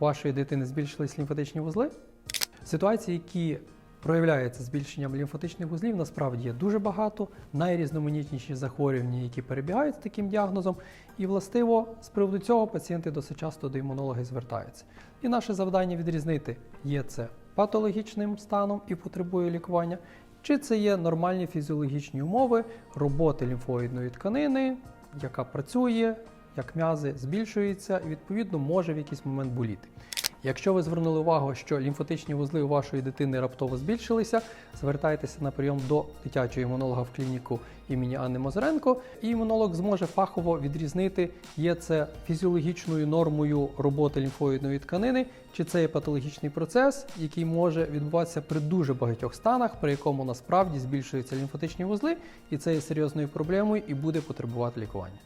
вашої дитини збільшились лімфатичні вузли. Ситуації, які проявляються збільшенням лімфатичних вузлів, насправді є дуже багато. Найрізноманітніші захворювання, які перебігають з таким діагнозом. І властиво з приводу цього пацієнти досить часто до імунолога звертаються. І наше завдання відрізнити, є це патологічним станом і потребує лікування, чи це є нормальні фізіологічні умови роботи лімфоїдної тканини, яка працює, як м'язи збільшуються і відповідно може в якийсь момент боліти. Якщо ви звернули увагу, що лімфатичні вузли у вашої дитини раптово збільшилися, звертайтеся на прийом до дитячого імунолога в клініку імені Анни Мозеренко, і імунолог зможе фахово відрізнити, є це фізіологічною нормою роботи лімфоїдної тканини, чи це є патологічний процес, який може відбуватися при дуже багатьох станах, при якому насправді збільшуються лімфатичні вузли, і це є серйозною проблемою і буде потребувати лікування.